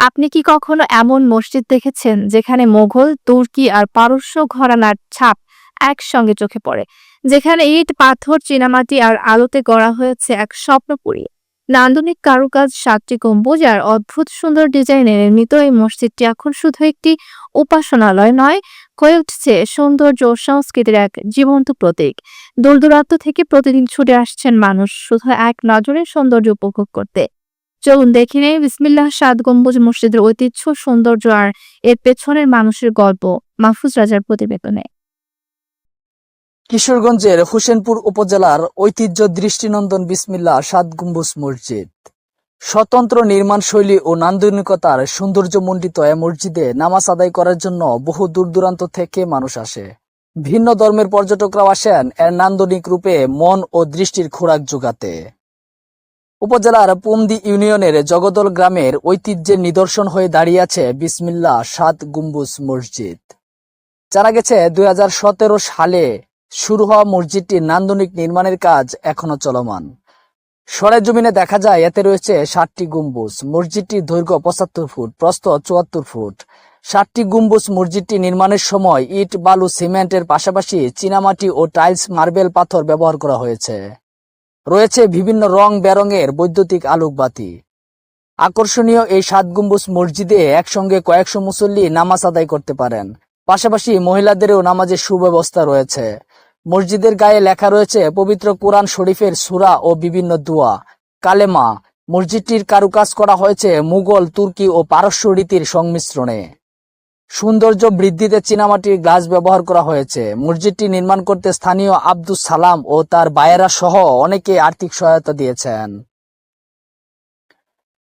আপনি কি কখনো এমন মসজিদ দেখেছেন যেখানে মোঘল, তুর্কি আর পারস্য ঘরানার ছাপ একসঙ্গে চোখে পড়ে? যেখানে ইট, পাথর, চীনামাটি আর আলোতে গড়া হয়েছে এক স্বপ্নপুরী নান্দনিক কারুকাজ, সাতটি গম্বুজ আর অদ্ভুত সুন্দর ডিজাইনে নির্মিত এই মসজিদটি এখন শুধু একটি উপাসনালয় নয় হয়ে উঠছে সৌন্দর্য সংস্কৃতির এক জীবন্ত প্রতীক। দূর দূরান্ত থেকে প্রতিদিন ছুটে আসছেন মানুষ শুধু এক নজরে সৌন্দর্য উপভোগ করতে। চলুন দেখে নেই। বিসমিল্লাহ সাত গম্বুজ মসজিদের ঐতিহ্য, সৌন্দর্য আর এর পেছনের মানুষের গল্প মাহফুজ রাজার প্রতিবেদনে। কিশোরগঞ্জের হোসেনপুর উপজেলার ঐতিহ্য দৃষ্টিনন্দন বিসমিল্লা সাত গম্বুজ মসজিদ। স্বতন্ত্র নির্মাণ শৈলী ও নান্দনিকতার সৌন্দর্যমণ্ডিত এ মসজিদে নামাজ আদায় করার জন্য বহু দূর দূরান্ত থেকে মানুষ আসে। ভিন্ন ধর্মের পর্যটকরাও আসেন এর নান্দনিক রূপে মন ও দৃষ্টির খোরাক যোগাতে। উপজেলার পুমদি ইউনিয়নের জগদল গ্রামের ঐতিহ্যের নিদর্শন হয়ে দাঁড়িয়ে আছে বিসমিল্লা সাত গম্বুজ মসজিদ। জানা গেছে, দুই হাজার সতেরো সালে শুরু হওয়া মসজিদটির নান্দনিক নির্মাণের কাজ এখনও চলমান। সরেজমিনে দেখা যায়, এতে রয়েছে ষাটটি গম্বুজ। মসজিদটির দৈর্ঘ্য পঁচাত্তর ফুট, প্রস্থ চুয়াত্তর ফুট। ষাটটি গম্বুজ মসজিদটি নির্মাণের সময় ইট, বালু, সিমেন্টের পাশাপাশি চীনামাটি ও টাইলস, মার্বেল, পাথর ব্যবহার করা হয়েছে। রয়েছে বিভিন্ন রং বেরঙের বৈদ্যুতিক আলোকবাতি আকর্ষণীয় এই সাত গম্বুজ মসজিদে একসঙ্গে কয়েকশো মুসল্লি নামাজ আদায় করতে পারেন। পাশাপাশি মহিলাদেরও নামাজের সুব্যবস্থা রয়েছে। মসজিদের গায়ে লেখা রয়েছে পবিত্র কোরআন শরীফের সূরা ও বিভিন্ন দোয়া। কালেমা। মসজিদটির কারুকাজ করা হয়েছে মুঘল, তুর্কি ও পারস্য রীতির সংমিশ্রণে। সৌন্দর্য বৃদ্ধিতে চীনামাটির গ্লাস ব্যবহার করা হয়েছে। মসজিদটি নির্মাণ করতে স্থানীয় আব্দুস সালাম ও তার বায়েরা সহ অনেকে আর্থিক সহায়তা দিয়েছেন।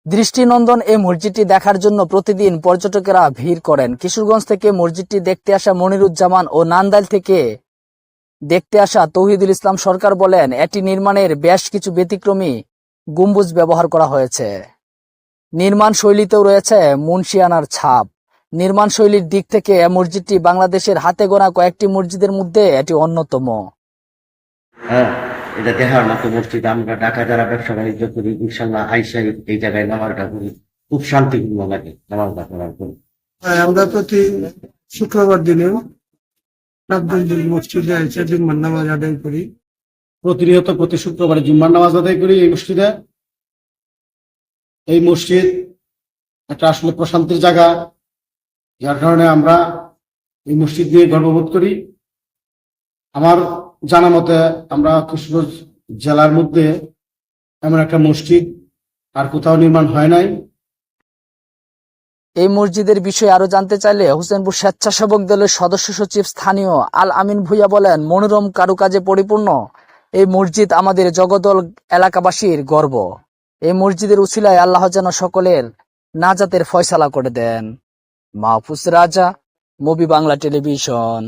দৃষ্টিনন্দন এই মসজিদটি দেখার জন্য প্রতিদিন পর্যটকেরা ভিড় করেন। কিশোরগঞ্জ থেকে মসজিদটি দেখতে আসা মনিরুজ্জামান ও নান্দাইল থেকে দেখতে আসা তৌহিদুল ইসলাম সরকার বলেন, এটি নির্মাণের বেশ কিছু ব্যতিক্রমী গম্বুজ ব্যবহার করা হয়েছে। নির্মাণ শৈলীতেও রয়েছে মুন্সিয়ানার ছাপ। নির্মাণ শৈলীর দিক থেকে এ মসজিদটি বাংলাদেশের হাতে গোনা কয়েকটি মসজিদের মধ্যে এটি অন্যতম। হ্যাঁ এটা দেখার মতো মসজিদ। আমরা ঢাকা যারা ব্যবসা বাণিজ্য করি ইনশাল্লাহ আইসাই এই জায়গায় নামাজটা করি খুব শান্তিপূর্ণ লাগে নামাজটা করার পর হ্যাঁ, আমরা প্রতি শুক্রবার দিনে রাব্দুল মসজিদে এসে জুম্মার নামাজ আদায় করি। প্রতিনিয়ত প্রতি শুক্রবারে জুম্মার নামাজ আদায় করি এই মসজিদে। এই মসজিদ একটা আসলে প্রশান্তির জায়গা। যার কারণে আমরা এই মসজিদ নিয়ে গর্ববোধ করি। আমার জানা মতে আমরা কিশোরগঞ্জ জেলার মধ্যে এমন একটা মসজিদ আর কোথাও নির্মাণ হয় নাই। এই মসজিদের বিষয়ে আরও জানতে চাইলে হোসেনপুর স্বেচ্ছাসেবক দলের সদস্য সচিব স্থানীয় আল আমিন ভুইয়া বলেন, মনোরম কারুকাজে পরিপূর্ণ। এই মসজিদ আমাদের জগদল এলাকাবাসীর গর্ব। এই মসজিদের উছিলায় আল্লাহ যেন সকলের নাজাতের ফয়সালা করে দেন। মাহফুজ রাজা মুভি বাংলা টেলিভিশন।